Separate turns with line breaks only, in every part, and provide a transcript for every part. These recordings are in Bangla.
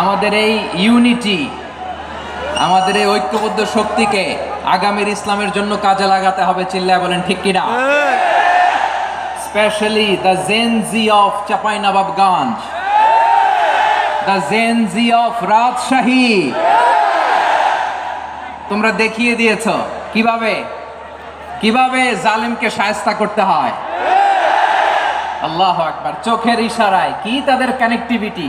আমাদের এই ইউনিটি আমাদের এই ঐক্যবদ্ধ শক্তিকে আগামীর ইসলামের জন্য কাজে লাগাতে হবে, চিল্লায় বলেন, ঠিক কিনা? Specially the Gen Z of Chapainawabganj the Gen Z of Rajshahi তোমরা দেখিয়ে দিয়েছ, কীভাবে? কীভাবে জালিমকে সায়স্তা করতে হয়? আল্লাহ আকবার, চোখের ইশারায়, কি তাদের কানেক্টিভিটি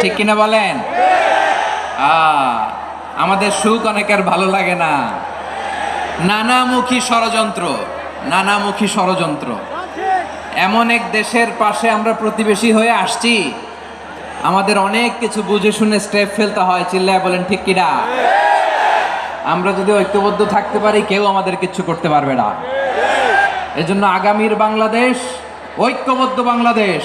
ঠিক কিনা বলেন? আমাদের সুখ অনেকের ভালো লাগে না। নানামুখী ষড়যন্ত্র নানামুখী ষড়যন্ত্র। এমন এক দেশের পাশে আমরা প্রতিবেশী হয়ে আসছি। আমাদের অনেক কিছু বুঝে শুনে স্টেপ ফেলতে হয়, চিল্লায় বলেন, ঠিক কিনা? আমরা যদি ঐক্যবদ্ধ থাকতে পারি, কেউ আমাদের কিছু করতে পারবে না। এজন্য আগামীর বাংলাদেশ, ঐক্যবদ্ধ বাংলাদেশ।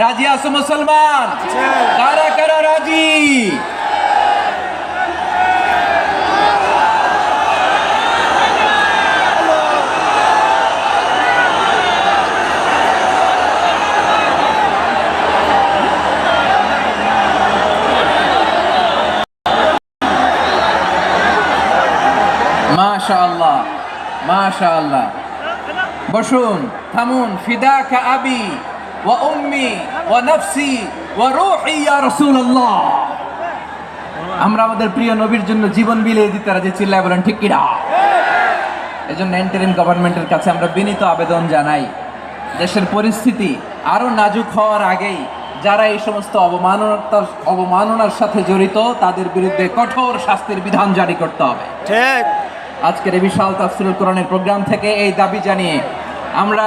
রাজি আছো মুসলমান? কারা কারা রাজি? মাশাআল্লাহ মাশাআল্লাহ। বসুন থামুন ফিদাকা আবি। ওয়া উম্মি ওয়া নফসি ওয়া রূহি ইয়া রাসূলুল্লাহ। আমরা আমাদের প্রিয় নবীর জন্য জীবন বিলিয়ে দিতে রাজি চিল্লায় বলেন ঠিক কিনা? এজন্য এন্টারিম গভর্নমেন্টের কাছে আমরা বিনীত আবেদন জানাই দেশের পরিস্থিতি আরও নাজুক হওয়ার আগেই যারা এই সমস্ত অবমাননার অবমাননার সাথে জড়িত তাদের বিরুদ্ধে কঠোর শাস্তির বিধান জারি করতে হবে।
ঠিক।
আজকের এই বিশাল তাফসিরুল কোরআনের প্রোগ্রাম থেকে এই দাবি জানিয়ে আমরা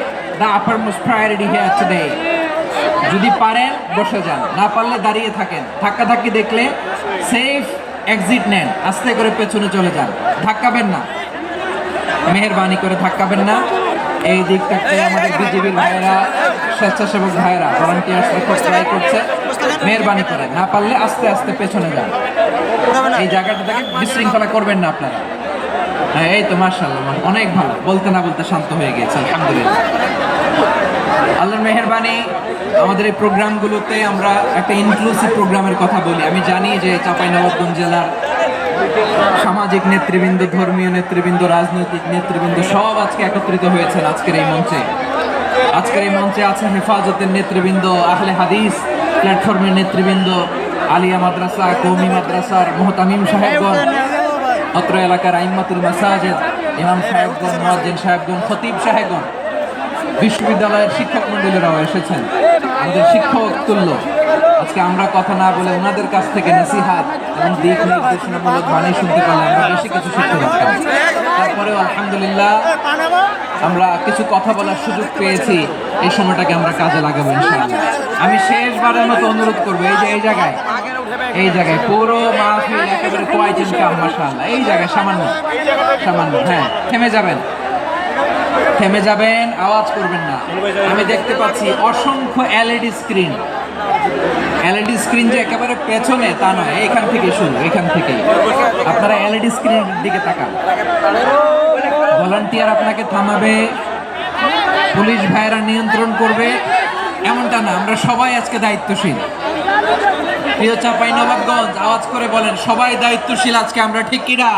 the upper most priority here today যদি পারেন, বসে যান। না পারলে দাঁড়িয়ে থাকেন। ধাক্কা ধাক্কি দেখলে সেফ এক্সিট নেন। আস্তে করে পেছনে চলে যান। ধাক্কাবেন না। মেহরবানি করে থাকাবেন না। এই দিকটাতে আমাদের বিজেপির ভাইয়েরা, স্বেচ্ছাসেবক ভাইয়েরা ভলান্টিয়ার্সরা ট্রাই করছে। মেহরবানি করে না পারলে আস্তে আস্তে পেছনে যান। এই জায়গাটা থেকে বিশৃঙ্খলা করবেন না আপনারা। হ্যাঁ এই তো মার্শাল্লাহ অনেক ভালো। বলতে না বলতে শান্ত হয়ে গেছে আলহামদুলিল্লাহ। আল্লাহর মেহরবানি, আমাদের এই প্রোগ্রামগুলোতে আমরা একটা ইনক্লুসিভ প্রোগ্রামের কথা বলি। আমি জানি যে চাঁপাইনবাবগঞ্জ জেলার সামাজিক নেতৃবৃন্দ, ধর্মীয় নেতৃবৃন্দ, রাজনৈতিক নেতৃবৃন্দ সব আজকে একত্রিত হয়েছেন আজকের এই মঞ্চে। আজকের এই মঞ্চে আছে হেফাজতের নেতৃবৃন্দ, আহলে হাদিস প্ল্যাটফর্মের নেতৃবৃন্দ, আলিয়া মাদ্রাসা, কৌমি মাদ্রাসার মোহতামিম সাহেবগণ অত্র এলাকার আইম্মাতুল মাসাজেদ, ইমাম সাহেবগণ মুয়াজ্জিন সাহেবগণ খতিব সাহেবগণ বিশ্ববিদ্যালয়ের শিক্ষক মন্ডলীরাও এসেছেন। আমাদের শিক্ষক তুল্য। আজকে আমরা কথা না বলে ওনাদের কাছ থেকে নসিহাত এবং দিক নির্দেশনামূলক বাণী শুনতে পারলে আমরা বেশি কিছু শিখতে পারতাম। তারপরেও আলহামদুলিল্লাহ আমরা কিছু কথা বলার সুযোগ পেয়েছি। এই সময়টাকে আমরা কাজে লাগাবো ইনশাআল্লাহ। আমি শেষবারের মতো অনুরোধ করব, এই যে এই জায়গায় এই জায়গায় পুরো মাহফিল একেবারে কোয়াইট ইনকাম মাশাআল্লাহ। এই জায়গায় সামান্য সামান্য হ্যাঁ থেমে যাবেন। থেমে যাবেন, আওয়াজ করবেন না। আমি দেখতে পাচ্ছি অসংখ্য এলইডি স্ক্রিন। এলইডি স্ক্রিন যে একেবারে পেছনে, তা নয়, এখান থেকে শুরু, এখান থেকে আপনারা এলইডি স্ক্রিনের দিকে তাকান। ভলান্টিয়ার আপনাকে থামাবে, পুলিশ ভাইয়েরা নিয়ন্ত্রণ করবে। এমনটা না, আমরা সবাই আজকে দায়িত্বশীল। প্রিয় চাপাই নবাবগঞ্জ আওয়াজ করে বলেন, সবাই দায়িত্বশীল আজকে, আমরা ঠিক কিনা?